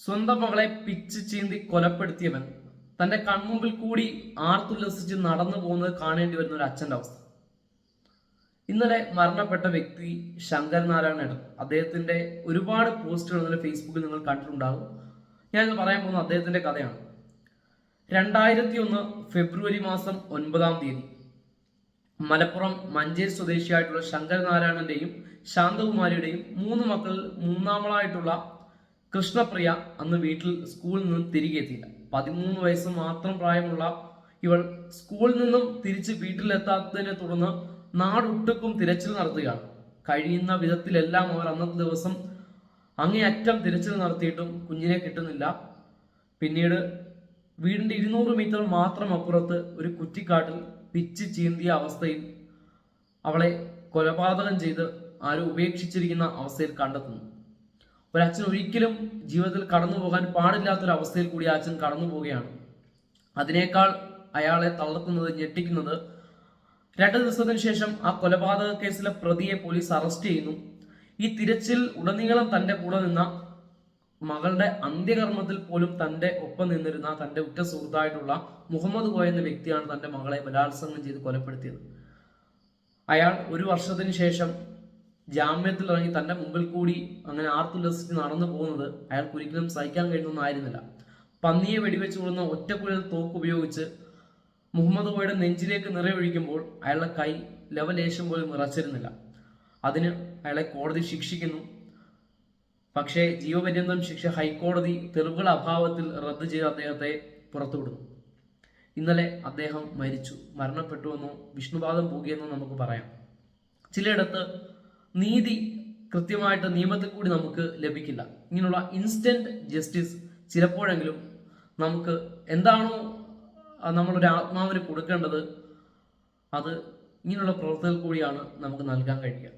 സ്വന്തം മകളെ പിച്ച് ചീന്തി കൊലപ്പെടുത്തിയവൻ തന്റെ കൺമുമ്പിൽ കൂടി ആർത്തുല്ലസിച്ച് നടന്നു പോകുന്നത് കാണേണ്ടി വരുന്ന ഒരു അച്ഛന്റെ അവസ്ഥ. ഇന്നലെ മരണപ്പെട്ട വ്യക്തി ശങ്കർ നാരായണൻ അദ്ദേഹത്തിന്റെ ഒരുപാട് പോസ്റ്റുകൾ ഇന്നലെ ഫേസ്ബുക്കിൽ നിങ്ങൾ കണ്ടിട്ടുണ്ടാകും ഞാൻ പറയാൻ പോകുന്ന അദ്ദേഹത്തിന്റെ കഥയാണ്. രണ്ടായിരത്തി ഒന്ന് ഫെബ്രുവരി മാസം ഒൻപതാം തീയതി മലപ്പുറം മഞ്ചേരി സ്വദേശിയായിട്ടുള്ള ശങ്കർ നാരായണന്റെയും ശാന്തകുമാരിയുടെയും മൂന്ന് മക്കളിൽ മൂന്നാമളായിട്ടുള്ള കൃഷ്ണപ്രിയ അന്ന് വീട്ടിൽ സ്കൂളിൽ നിന്നും തിരികെ എത്തിയില്ല. പതിമൂന്ന് വയസ്സ് മാത്രം പ്രായമുള്ള ഇവൾ സ്കൂളിൽ നിന്നും തിരിച്ച് വീട്ടിലെത്താത്തതിനെ തുടർന്ന് നാടൊട്ടുക്കും തിരച്ചിൽ നടത്തുകയാണ്. കഴിയുന്ന വിധത്തിലെല്ലാം അവർ അന്നത്തെ ദിവസം അങ്ങേയറ്റം തിരച്ചിൽ നടത്തിയിട്ടും കുഞ്ഞിനെ കിട്ടുന്നില്ല. പിന്നീട് വീടിന്റെ ഇരുന്നൂറ് മീറ്റർ മാത്രം അപ്പുറത്ത് ഒരു കുറ്റിക്കാട്ടിൽ പിച്ച് ചീന്തിയ അവസ്ഥയിൽ അവളെ കൊലപാതകം ചെയ്ത് ആരും ഉപേക്ഷിച്ചിരിക്കുന്ന അവസ്ഥയിൽ കണ്ടെത്തുന്നു. ഒരച്ഛൻ ഒരിക്കലും ജീവിതത്തിൽ കടന്നു പോകാൻ പാടില്ലാത്തൊരു അവസ്ഥയിൽ കൂടി അച്ഛൻ കടന്നു പോവുകയാണ്. അതിനേക്കാൾ അയാളെ തളർത്തുന്നത് ഞെട്ടിക്കുന്നത് രണ്ട് ദിവസത്തിന് ശേഷം ആ കൊലപാതക കേസിലെ പ്രതിയെ പോലീസ് അറസ്റ്റ് ചെയ്യുന്നു. ഈ തിരച്ചിൽ ഉടനീളം തന്റെ കൂടെ നിന്ന മകളുടെ അന്ത്യകർമ്മത്തിൽ പോലും തന്റെ ഒപ്പം നിന്നിരുന്ന തന്റെ ഉറ്റ സുഹൃത്തായിട്ടുള്ള മുഹമ്മദ് ഗോയ എന്ന വ്യക്തിയാണ് തന്റെ മകളെ ബലാത്സംഗം ചെയ്ത് കൊലപ്പെടുത്തിയത്. അയാൾ ഒരു വർഷത്തിന് ശേഷം ജാമ്യത്തിൽ ഇറങ്ങി തന്റെ മുമ്പിൽ കൂടി അങ്ങനെ ആർത്തുല്ലസിച്ച് നടന്നു പോകുന്നത് അയാൾക്ക് ഒരിക്കലും സഹിക്കാൻ കഴിയുന്നൊന്നായിരുന്നില്ല. പന്നിയെ വെടിവെച്ച് കൊള്ളുന്ന ഒറ്റക്കുഴൽ തോക്ക് ഉപയോഗിച്ച് മുഹമ്മദ് കോയുടെ നെഞ്ചിലേക്ക് നിറയൊഴിക്കുമ്പോൾ അയാളുടെ കൈ ലവലേശം പോലും നിറച്ചിരുന്നില്ല. അതിന് അയാളെ കോടതി ശിക്ഷിക്കുന്നു. പക്ഷേ ജീവപര്യന്തം ശിക്ഷ ഹൈക്കോടതി തെളിവുകൾ അഭാവത്തിൽ റദ്ദു ചെയ്ത് അദ്ദേഹത്തെ പുറത്തുവിടുന്നു. ഇന്നലെ അദ്ദേഹം മരിച്ചു. മരണപ്പെട്ടുവെന്നോ വിഷ്ണുപാദം പോകിയെന്നോ നമുക്ക് പറയാം. ചിലയിടത്ത് നീതി കൃത്യമായിട്ട് നിയമത്തിൽ കൂടി നമുക്ക് ലഭിക്കില്ല. ഇങ്ങനെയുള്ള ഇൻസ്റ്റന്റ് ജസ്റ്റിസ് ചിലപ്പോഴെങ്കിലും നമുക്ക് എന്താണോ നമ്മളൊരു ആത്മാവിന് കൊടുക്കേണ്ടത് അത് ഇങ്ങനെയുള്ള പ്രവർത്തനത്തിൽ കൂടിയാണ് നമുക്ക് നൽകാൻ കഴിയുക.